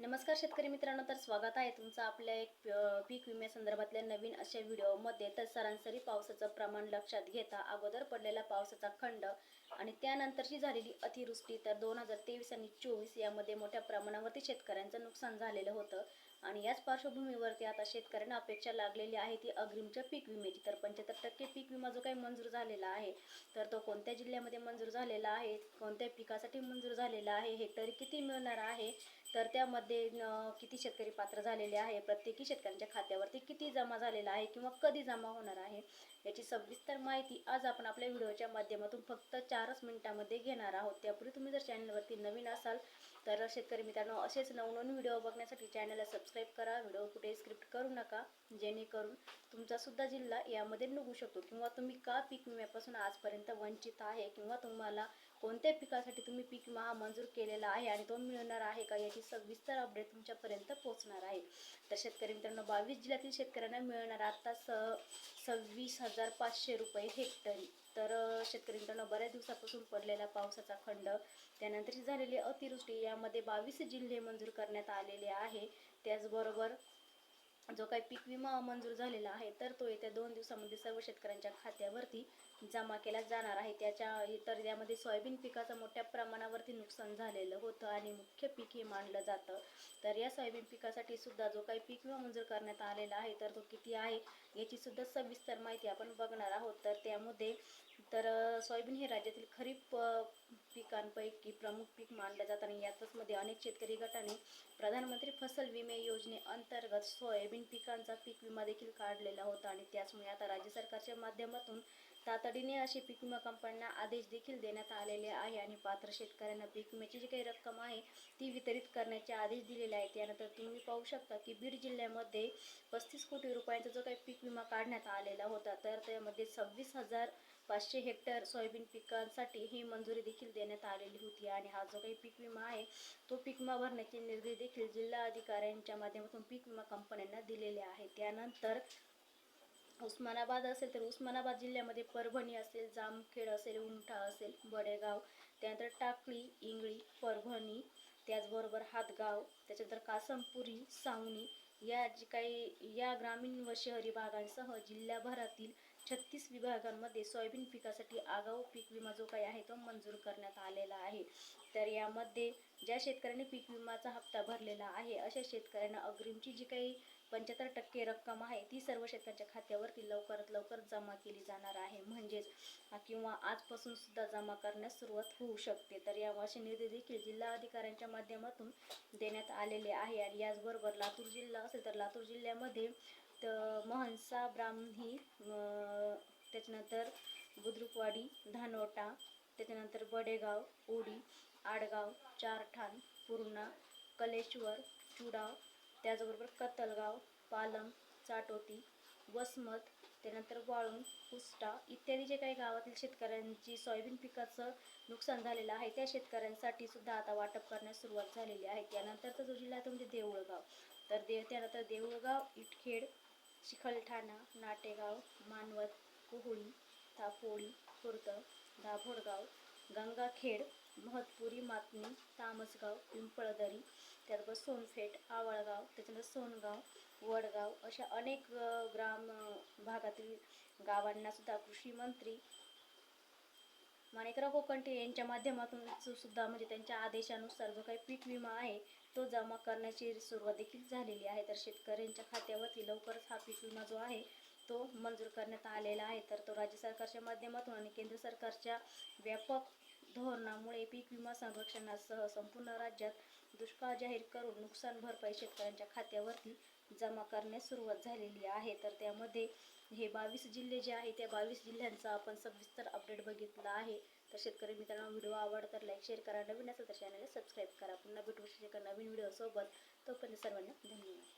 नमस्कार शेतकरी मित्रांनो तर स्वागत आहे तुमचं आपल्या एक पीक विम्यासंदर्भातल्या नवीन अशा व्हिडिओमध्ये. तर सरासरी पावसाचं प्रमाण लक्षात घेता अगोदर पडलेला पावसाचा खंड आणि त्यानंतरची झालेली अतिवृष्टी तर दोन हजार तेवीस आणि चोवीस यामध्ये मोठ्या प्रमाणावरती शेतकऱ्यांचं नुकसान झालेलं होतं. आणि याच पार्श्वभूमीवरती आता शेतकऱ्यांना अपेक्षा लागलेली आहे ती अग्रिमच्या पीक विम्याची. तर पंच्याहत्तर टक्के पीक विमा जो काही मंजूर झालेला आहे तर तो कोणत्या जिल्ह्यामध्ये मंजूर झालेला आहे कोणत्या पिकासाठी मंजूर झालेला आहे हेक्टरी किती मिळणार आहे तर त्यामध्ये किती शेतकरी पात्र झालेले आहे? प्रत्येकी शेतकऱ्यांच्या खात्यावरती किती जमा झालेला आहे किंवा कधी जमा होणार आहे? याची सविस्तर माहिती आज आपण आपल्या व्हिडिओच्या माध्यमातून फक्त चारच मिनिटामध्ये घेणार आहोत. त्यापूर्वी तुम्ही जर चॅनलवरती नवीन असाल तर शेतकरी मित्रांनो असेच नवनवीन व्हिडिओ बघण्यासाठी चॅनलला सबस्क्राईब करा. व्हिडिओ कुठे स्क्रिप्ट करू नका जेणेकरून तुमचा सुद्धा जिल्हा यामध्ये निघू शकतो किंवा तुम्ही का पीक विम्यापासून आजपर्यंत वंचित आहे किंवा तुम्हाला कोणत्या पिकासाठी तुम्ही पीक विमा हा मंजूर केलेला आहे आणि तो मिळणार आहे का याची सविस्तर अपडेट तुमच्यापर्यंत पोहोचणार आहे. तर शेतकरी मित्रांनो बावीस जिल्ह्यातील शेतकऱ्यांना मिळणार आता स सव्वीस हजार पाचशे रुपये हेक्टरी. तर शेतकरी मित्रांनो बऱ्याच दिवसापासून पडलेला पावसाचा खंड त्यानंतरची झालेली अतिवृष्टी यामध्ये बावीस जिल्हे मंजूर करण्यात आलेले आहे. त्याचबरोबर जो काही पीक विमा मंजूर झालेला आहे तर तो येत्या दोन दिवसामध्ये सर्व शेतकऱ्यांच्या खात्यावरती जमा केला जाणार आहे. त्याच्या तर यामध्ये सोयाबीन पिकाचं मोठ्या प्रमाणावरती नुकसान झालेलं होतं आणि मुख्य पीक हे मानलं जातं. तर या सोयाबीन पिकासाठी सुद्धा जो काही पीक विमा मंजूर करण्यात आलेला आहे तर तो किती आहे याची सुद्धा सविस्तर माहिती आपण बघणार आहोत. तर त्यामध्ये तर सोयाबीन हे राज्यातील खरीप पिकांपैकी प्रमुख पीक मानलं जातं आणि यातच मध्ये अनेक शेतकरी गटाने प्रधानमंत्री फसल विमे योजनेअंतर्गत सोयाबीन पिकांचा पीक विमा देखील काढलेला होता आणि त्याचमुळे आता राज्य सरकारच्या माध्यमातून तातडीने असे पीक विमा कंपन्यांना आदेश देखील देण्यात आलेले आहे आणि पात्र शेतकऱ्यांना पीक विम्याची जी काही रक्कम आहे ती वितरित करण्याचे आदेश दिलेले आहेत. त्यानंतर तुम्ही पाहू शकता की बीड जिल्ह्यामध्ये पस्तीस कोटी रुपयांचा जो काही पीक विमा काढण्यात आलेला होता तर त्यामध्ये सव्वीस हजार पाचशे हेक्टर सोयाबीन पिकांसाठी ही मंजुरी देखील देण्यात आलेली होती. आणि हा जो काही पीक विमा आहे तो पीक विमा भरण्याचे निर्देश देखील जिल्हा अधिकाऱ्यांच्या माध्यमातून पीक विमा कंपन्यांना दिलेले आहेत. त्यानंतर उस्मानाबाद असेल तर उस्मानाबाद जिल्ह्यामध्ये परभणी असेल जामखेड असेल उंठा असेल बडेगाव त्यानंतर टाकळी इंगळी परभणी त्याचबरोबर हातगाव त्याच्यानंतर कासमपुरी सावणी या जी काही या ग्रामीण व शहरी भागांसह जिल्ह्याभरातील छत्तीस विभागांमध्ये सोयाबीन पिकासाठी आगाऊ पीक विमा जो काही आहे तो मंजूर करण्यात आलेला आहे. तर यामध्ये ज्या शेतकऱ्यांनी पीक विमाचा हप्ता भरलेला आहे अशा शेतकऱ्यांना अग्रिमची जी काही पंच्याहत्तर टक्के रक्कम आहे ती सर्व शेतकऱ्यांच्या खात्यावरती लवकरात लवकर जमा केली जाणार आहे. म्हणजेच किंवा आजपासून सुद्धा जमा करण्यास सुरुवात होऊ शकते. तर या असे निर्देश देखील जिल्हा अधिकाऱ्यांच्या माध्यमातून देण्यात आलेले आहे. आणि याचबरोबर लातूर जिल्हा असेल तर लातूर जिल्ह्यामध्ये तर महंसा ब्राह्मणी त्याच्यानंतर बुद्रुकवाडी धानोटा त्याच्यानंतर बडेगाव ओडी आडगाव चारठाण पूर्णा कलेश्वर चुडाव त्याचबरोबर कतलगाव पालम चाटोती वसमत त्यानंतर वाळून कुष्टा इत्यादी जे काही गावातील शेतकऱ्यांची सोयाबीन पिकाचं नुकसान झालेलं आहे त्या शेतकऱ्यांसाठी सुद्धा आता वाटप करण्यास सुरुवात झालेली आहे. त्यानंतरचा जो जिल्हा आहे तो म्हणजे देऊळगाव. तर देव त्यानंतर देऊळगाव इटखेड चिखलठाणा नाटेगाव मानवत कुहुळी थापोळी खुर्द दाभोडगाव गंगाखेड महतपुरी मातनी तामसगाव पिंपळदरी त्याचबरोबर सोनफेट आवळगाव त्याच्यानंतर सोनगाव वडगाव अशा अनेक ग्राम भागातील गावांना सुद्धा कृषी मंत्री माणिकराव कोकंटे यांच्या माध्यमातून सुद्धा म्हणजे त्यांच्या आदेशानुसार जो काही पीक विमा आहे तो जमा करण्याची सुरुवात देखील झालेली आहे. तर शेतकऱ्यांच्या खात्यावरती लवकरच हा पीक विमा जो आहे तो मंजूर करण्यात आलेला आहे. तर तो राज्य सरकारच्या माध्यमातून आणि केंद्र सरकारच्या व्यापक धोरणामुळे पीक विमा संरक्षणासह संपूर्ण राज्यात दुष्काळ जाहीर करून नुकसान भरपाई शेतकऱ्यांच्या खात्यावरती जमा करण्यास सुरुवात झालेली आहे. तर त्यामध्ये हे बावीस जिल्हे जे आहे त्या बावीस जिल्ह्यांचा आपण सविस्तर अपडेट बघितला आहे. तर शेतकरी मित्रांनो व्हिडिओ आवड तर लाईक शेअर करा. नवीन असेल तर चॅनलला सबस्क्राईब करा. पुन्हा भेटू एका नवीन व्हिडिओसोबत. तोपर्यंत सर्वांना धन्यवाद.